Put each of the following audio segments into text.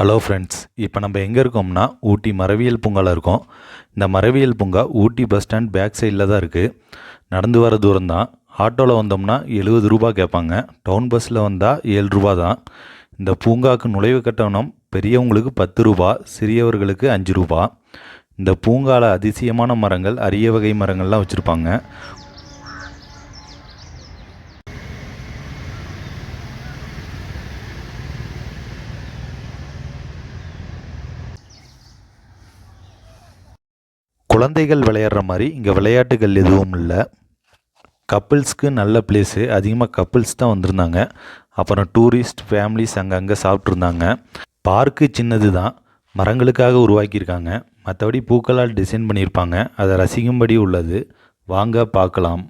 Hello friends இப்போ நம்ம எங்கே இருக்கோம்னா ஊட்டி மரவியல் பூங்காவில் இருக்கோம். இந்த மரவியல் பூங்கா ஊட்டி பஸ் ஸ்டாண்ட் பேக் சைடில் தான் இருக்குது நடந்து வர தூரம் தான். ஆட்டோவில் வந்தோம்னா எழுபது ரூபா கேட்பாங்க. டவுன் பஸ்ஸில் வந்தால் ஏழு ரூபா தான். இந்த பூங்காவுக்கு நுழைவு கட்டணம் பெரியவங்களுக்கு பத்து ரூபா சிறியவர்களுக்கு அஞ்சு ரூபா. இந்த பூங்காவில் அதிசயமான மரங்கள் அரிய வகை மரங்கள்லாம் வச்சுருப்பாங்க. குழந்தைகள் விளையாடுற மாதிரி இங்கே விளையாட்டுகள் எதுவும் இல்லை. கப்புள்ஸ்க்கு நல்ல பிளேஸு அதிகமாக கப்புள்ஸ் தான் வந்திருந்தாங்க. அப்புறம் டூரிஸ்ட் ஃபேமிலிஸ் அங்கங்கே சாப்பிட்ருந்தாங்க பார்க்கு சின்னது தான். மரங்களுக்காக உருவாக்கியிருக்காங்க. மற்றபடி பூக்களால் டிசைன் பண்ணியிருப்பாங்க. அதை ரசிக்கும்படி உள்ளது. வாங்க பார்க்கலாம்.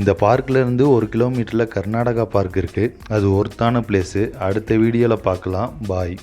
இந்த பார்க்கில் இருந்து ஒரு கிலோமீட்டரில் கர்நாடகா பார்க் இருக்குது அது ஒர்த்தான பிளேஸு அடுத்த வீடியோவில் பார்க்கலாம். பாய்